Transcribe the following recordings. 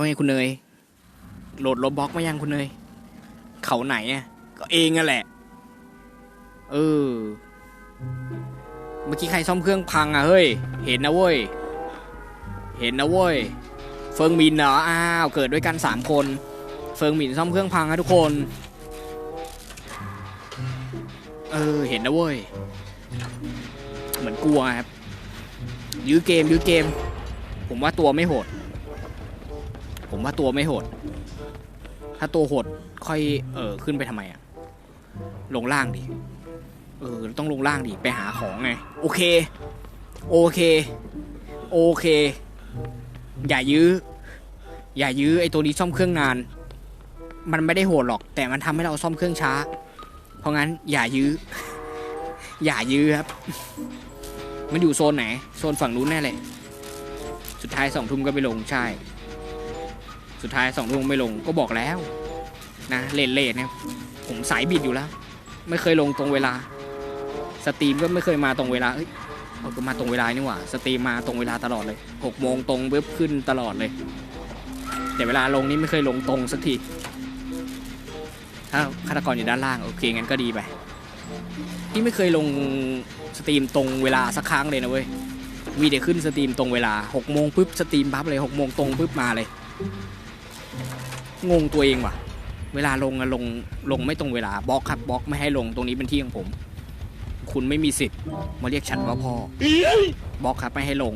ว่าไงคุณเนยโหลดโรบล็อกมายังคุณเนยเขาไหนอะก็เองอะแหละ เออ เมื่อกี้ใครซ่อมเครื่องพังอะเฮ้ย เห็นนะเว้ย เห็นนะเว้ย เฟิงมินเหรออ้าวเกิดด้วยกันสามคน เฟิงมินซ่อมเครื่องพังนะทุกคน เออ เห็นนะเว้ย เหมือนกลัวครับยื้อเกมยื้อเกม ผมว่าตัวไม่โหด ผมว่าตัวไม่โหด ถ้าตัวโหดค่อยเออขึ้นไปทำไมอะลงล่างดิเออต้องลงล่างดิไปหาของไงโอเค โอเค โอเค อย่ายื้อ อย่ายื้อไอตัวนี้ซ่อมเครื่องนาน มันไม่ได้โหดหรอก แต่มันทำให้เราซ่อมเครื่องช้า เพราะงั้น อย่ายื้อ อย่ายื้อครับ มันอยู่โซนไหน โซนฝั่งนู้นแน่เลย สุดท้ายสองทุ่มก็ไปลงใช่ สุดท้ายสองทุ่มไม่ลงก็บอกแล้วนะเลนเลนเนี่ยผมสายบิดอยู่แล้ว ไม่เคยลงตรงเวลา สตรีมก็ไม่เคยมาตรงเวลาเอ้ยเอาก็มาตรงเวลานี่หว่า สตรีมมาตรงเวลาตลอดเลยหกโมงตรงเว็บขึ้นตลอดเลย แต่เวลาลงนี่ไม่เคยลงตรงสักทีถ้าฆาตกรอยู่ด้านล่างโอเคงั้นก็ดีไปที่ไม่เคยลงสตรีมตรงเวลาสักครั้งเลยนะเว้ยมีแต่ขึ้นสตรีมตรงเวลา6โมงปุ๊บสตรีมปั๊บเลย6โมงตรงปุ๊บมาเลย งงตัวเองว่ะ เวลาลงอะลงลงไม่ตรงเวลาบล็อกครับบล็อกไม่ให้ลงตรงนี้เป็นที่ของผม คุณไม่มีสิทธิ์มาเรียกฉันว่าพ่อบล็อกครับไม่ให้ลง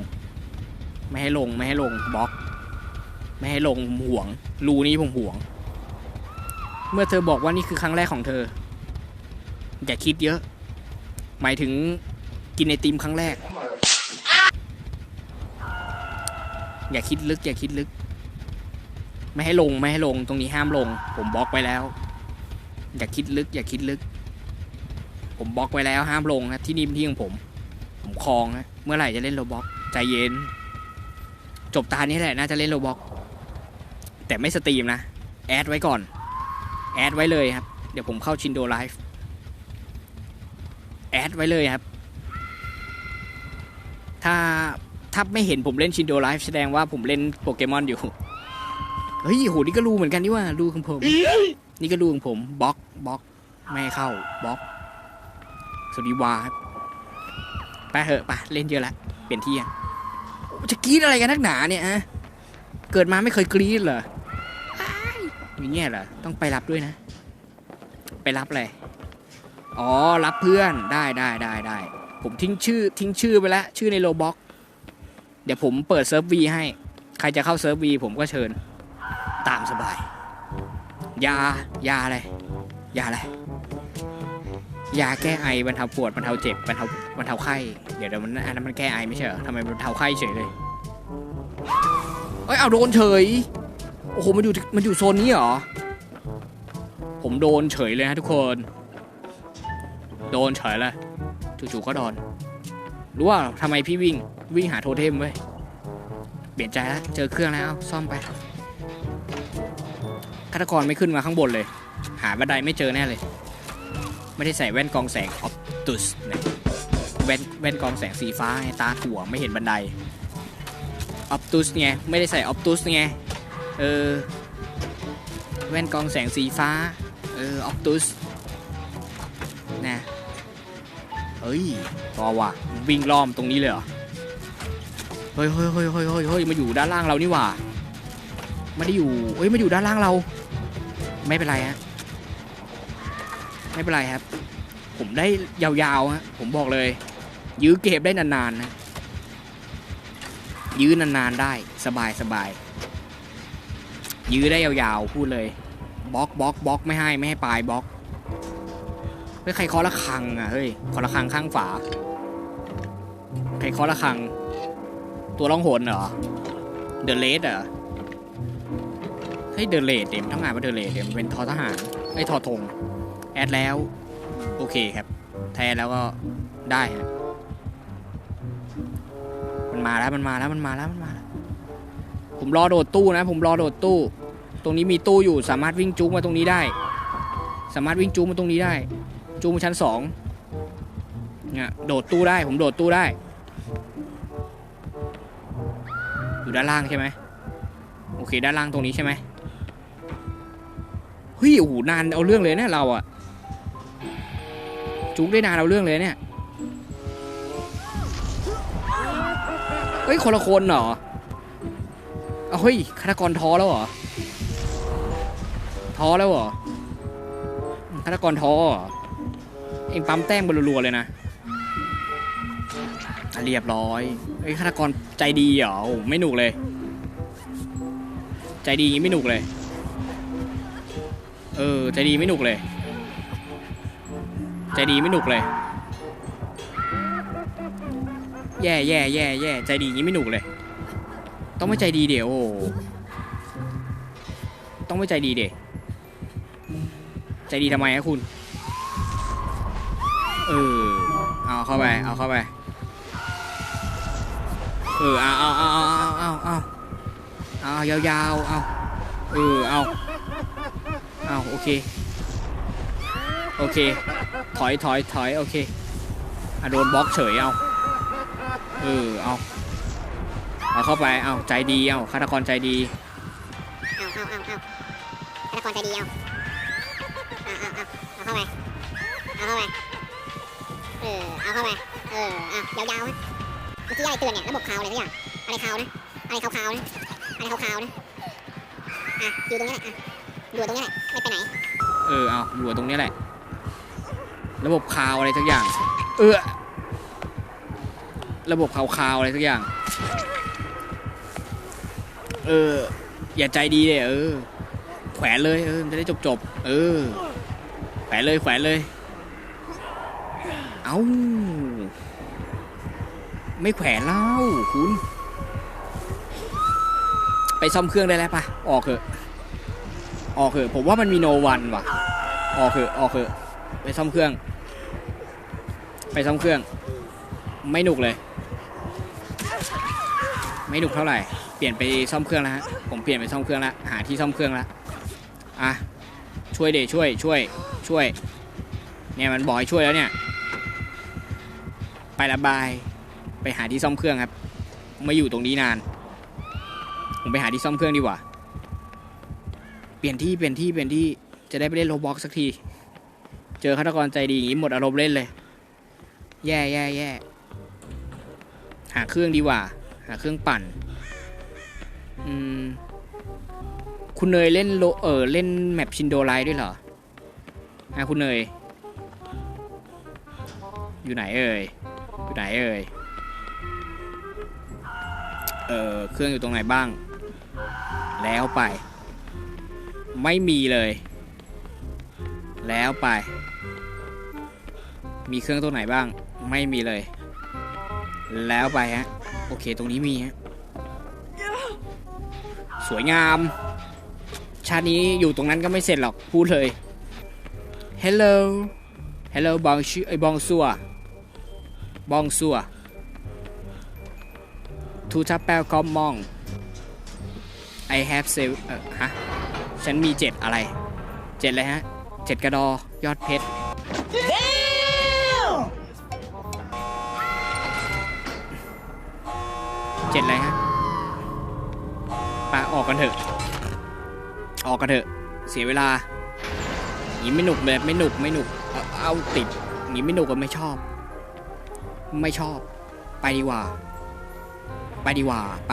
ไม่ให้ลงไม่ให้ลงบล็อก ไม่ให้ลงผมห่วง รูนี้ผมห่วง เมื่อเธอบอกว่านี่คือครั้งแรกของเธอ อย่าคิดเยอะ หมายถึงกินไอติมครั้งแรก อย่าคิดลึก อย่าคิดลึก ไม่ให้ลงไม่ให้ลงตรงนี้ห้ามลง ผมบล็อกไว้แล้ว อย่าคิดลึก อย่าคิดลึก ผมบล็อกไว้แล้วห้ามลงนะที่นี่เป็นที่ของผม ผมคลองนะเมื่อไหร่จะเล่นโรบ็อกใจเย็น จบตานี้แหละน่าจะเล่นโรบ็อกแต่ไม่สตรีมนะ แอดไว้ก่อน แอดไว้เลยครับ เดี๋ยวผมเข้าชินโดไลฟ์แอดไว้เลยครับ ถ้าถ้าไม่เห็นผมเล่นชินโดไลฟ์แสดงว่าผมเล่นโปเกมอนอยู่ เฮ้ยโหนี่ก็รู้เหมือนกันนี่ว่ารู้ของผม นี่ก็รู้ของผมบล็อกบล็อกไม่ให้เข้าบล็อกสวัสดีวาครับไปเหอะไปเล่นเยอะละเปลี่ยนที่อะจะกรี๊ดอะไรกันนักหนาเนี่ยฮะเกิดมาไม่เคยกรี๊ดเหรออ้ายอย่างเงี้ยเหรอต้องไปรับด้วยนะ ไปรับอะไรอ๋อรับเพื่อนได้ได้ได้ได้ผมทิ้งชื่อทิ้งชื่อไปแล้วชื่อในโลบ็อกเดี๋ยวผมเปิดเซิร์ฟวีให้ ใครจะเข้าเซิร์ฟวีผมก็เชิญ ตามสบาย ยายาอะไร ยาอะไร ยาแก้ไอบรรเทาปวดบรรเทาเจ็บบรรเทาบรรเทาไข้ เดี๋ยวเดี๋ยวมันอันนั้นมันแก้ไอไม่ใช่เหรอทำไมบรรเทาไข้เฉยเลยเอ้ยเอาโดนเฉย โอ้โห มันอยู่ มันอยู่โซนนี้เหรอ ผมโดนเฉยเลยนะทุกคน โดนเฉยเลยจู่ๆก็โดน รู้ว่าทำไมพี่วิ่ง วิ่งหาโทเทมเว้ย เปลี่ยนใจแล้ว เจอเครื่องแล้ว ซ่อมไป ฆาตกรไม่ขึ้นมาข้างบนเลย หาบันไดไม่เจอแน่เลย ไม่ได้ใส่แว่นกองแสงออปตุสนะแว่นแว่นกองแสงสีฟ้าตาถั่วไม่เห็นบันไดออปตุสไงไม่ได้ใส่ออปตุสไงเออแว่นกองแสงสีฟ้าเออออปตุสนะเฮ้ยรอว่ะวิ่งล้อมตรงนี้เลยเหรอเฮ้ยเฮ้ยเฮ้ยเฮ้ยเฮ้ยเฮ้ยมาอยู่ด้านล่างเรานี่หว่าไม่ได้อยู่เฮ้ยมาอยู่ด้านล่างเรา ไม่เป็นไรฮะไม่เป็นไรครับ ผมได้ยาวๆฮะผมบอกเลย ยื้อเกมได้นานๆนะยื้อนานๆได้สบายสบายยื้อได้ยาวๆพูดเลยบล็อกบล็อกบล็อกไม่ให้ไม่ให้ปลายบล็อกเฮ้ยใครเคาะระฆังอะเฮ้ยเคาะระฆังข้างฝาใครเคาะระฆัง ตัวล่องหนเหรอเดอะเลสเหรอ เฮ้ยเดอะเลสเดี๋ยวมันต้องอ่านว่าเดอะเลสเดี๋ยวมันเป็นทอทหารไอ้ทอธงแอดแล้ว โอเคครับ แทนแล้วก็ได้ฮะมันมาแล้วมันมาแล้วมันมาแล้วมันมาแล้วผมรอโดดตู้นะ ผมรอโดดตู้ ตรงนี้มีตู้อยู่สามารถวิ่งจูงมาตรงนี้ได้ สามารถวิ่งจูงมาตรงนี้ได้จูงมาชั้นสองเนี่ยโดดตู้ได้ผมโดดตู้ได้ อยู่ด้านล่างใช่ไหมโอเคด้านล่างตรงนี้ใช่ไหม ฮ้ยโอ้โหนานเอาเรื่องเลยเนี่ยเราอะจุกได้นานเอาเรื่องเลยเนี่ยเฮ้ยคนละคนเหรอเอาเฮ้ยฆาตกรท้อแล้วเหรอท้อแล้วเหรอฆาตกรท้อเองปั๊มแต้มบนรัวๆเลยนะเรียบร้อยเฮ้ฆาตกรใจดีเหรอไม่หนุกเลย ใจดีอย่งงี้ไม่หนุกเลย เออ ใจดีไม่หนุกเลย ใจดีไม่หนุกเลย แย่แย่แย่แย่ใจดีอย่งี้ไม่หนุกเลย ต้องไม่ใจดีเดี๋ยวต้องไม่ใจดีเดี๋ยวใจดีทำไมฮะคุณ เออ เอาเข้าไป เอาเข้าไป เออ เอาเอาเอาเอาเอาเอาเอายาวๆ เอา เออ เอา อาโอเค โอเค ถอยถอยถอยโอเคอะโดนบล็อกเฉยเอาเออเอาเอาเข้าไปเอาใจดีเอาฆาตกรใจดีเอาเอาเอาเอาฆาตกรใจดีเอาเอาเอาเอาเข้าไปเอาเข้าไปเออเอาเข้าไปเออเอายาวๆนะเมื่อกี้อะไรเตือนเนี่ยระบบคาวอะไรสักอย่างอะไรคาวนะอะไรคาวๆนะอะไรคาวๆนะอะอยู่ตรงนี้แหละอะ อยู่ตรงนี้แหละไม่ไปไหน เออเอาอยู่ตรงนี้แหละ ระบบคาวอะไรสักอย่าง เออ ระบบคาวคาวอะไรสักอย่าง เออ อย่าใจดีเลยเออ แขวนเลยเออจะได้จบจบเออ แขวนเลยแขวนเลย เอาไม่แขวนแล้วคุณ ไปซ่อมเครื่องได้แล้วปะออกเถอะ ออกเถอะผมว่ามันมีโนวันว่ะ ออกเถอะออกเถอะไปซ่อมเครื่อง ไปซ่อมเครื่อง ไม่หนุกเลย ไม่หนุกเท่าไหร่ เปลี่ยนไปซ่อมเครื่องแล้วฮะ ผมเปลี่ยนไปซ่อมเครื่องแล้ว หาที่ซ่อมเครื่องแล้ว อะ ช่วยเดช่วย ช่วย ช่วย เนี่ยมันบอกให้ช่วยแล้วเนี่ย ไประบาย ไปหาที่ซ่อมเครื่องครับ ไม่อยู่ตรงนี้นาน ผมไปหาที่ซ่อมเครื่องดีกว่า ปลี่ยนที่เปลี่ยนที่เปลี่ยนที่จะได้ไปเล่นโรบ็อกสักที เจอฆาตกรใจดีอย่างนี้หมดอารมณ์เล่นเลย แย่แย่แย่หาเครื่องดีกว่า หาเครื่องปั่น อืม คุณเนยเล่นโลเออเล่นแมปชินโดไลด้วยเหรอฮะคุณเนย อยู่ไหนเอ่ย อยู่ไหนเอ่ย เออเครื่องอยู่ตรงไหนบ้าง แล้วไป ไม่มีเลย แล้วไป มีเครื่องตัวไหนบ้าง ไม่มีเลย แล้วไปฮะ โอเคตรงนี้มีฮะ สวยงาม ชาตินี้อยู่ตรงนั้นก็ไม่เสร็จหรอก พูดเลย Hello Hello บองชื่อไอ้บองซัวบองซัวทูทับแปลกอมมอง I have s e v เออฮะ ฉันมีเจ็ดอะไรเจ็ดเลยฮะเจ็ดกระดอยอดเพชรเจ็ดเลยฮะไปออกกันเถอะ ออกกันเถอะ เสียเวลาอย่างนี้ไม่หนุกเลยไม่หนุกไม่หนุกเอาเอาติดอย่างนี้ไม่หนุกก็ไม่ชอบ ไม่ชอบ ไปดีกว่า ไปดีกว่าไป